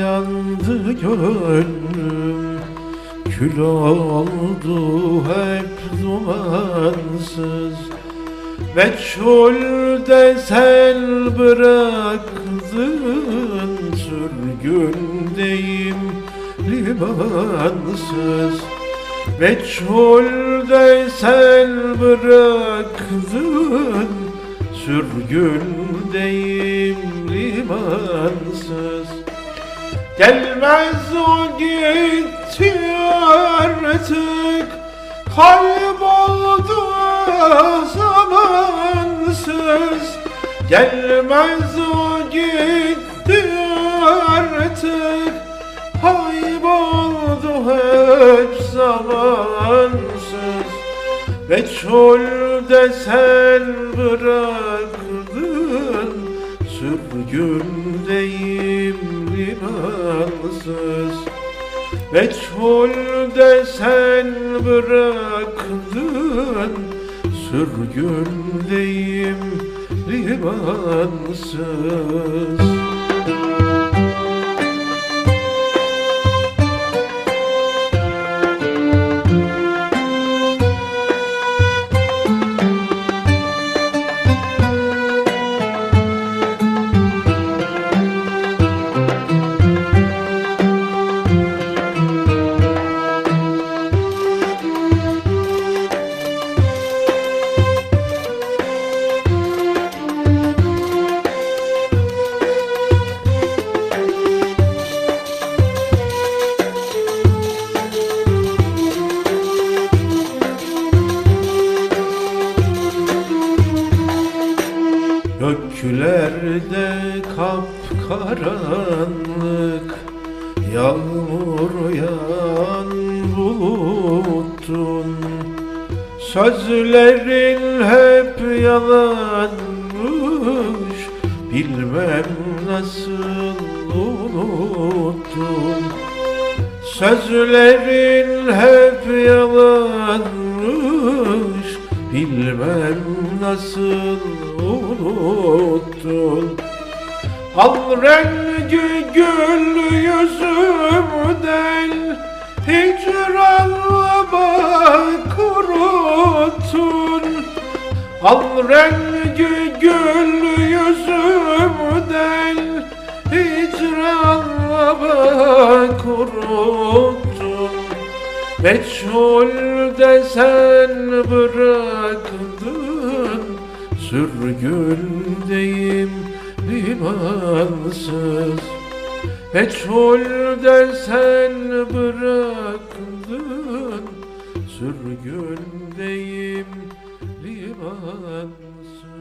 yandı gönlüm. Kül oldu hep dumansız. Meçhulde sen bıraktın Sürgündeyim limansız. Meçhulde sen bıraktın Sürgündeyim limansız. Gelmez o gitti artık Kayboldu zamansız. Gelmez o gitti artık Kayboldu hep zamansız. Meçhulde sen bıraktın Sürgündeyim limansız Meçhulde sen bıraktın Sürgündeyim limansız Göklerde kapkaranlık Yağmur yağan bulutun. Sözlerin hep yalanmış Bilmem nasıl unuttun. Sözlerin hep yalanmış nasıl unuttun? Al rengi gül yüzümden Hicranla bak kuruttun. Al rengi gül yüzümden Hicranla bak kuruttun. Meçhulde sen bıraktın Sürgündeyim limansız Meçhulde sen bıraktın Sürgündeyim limansız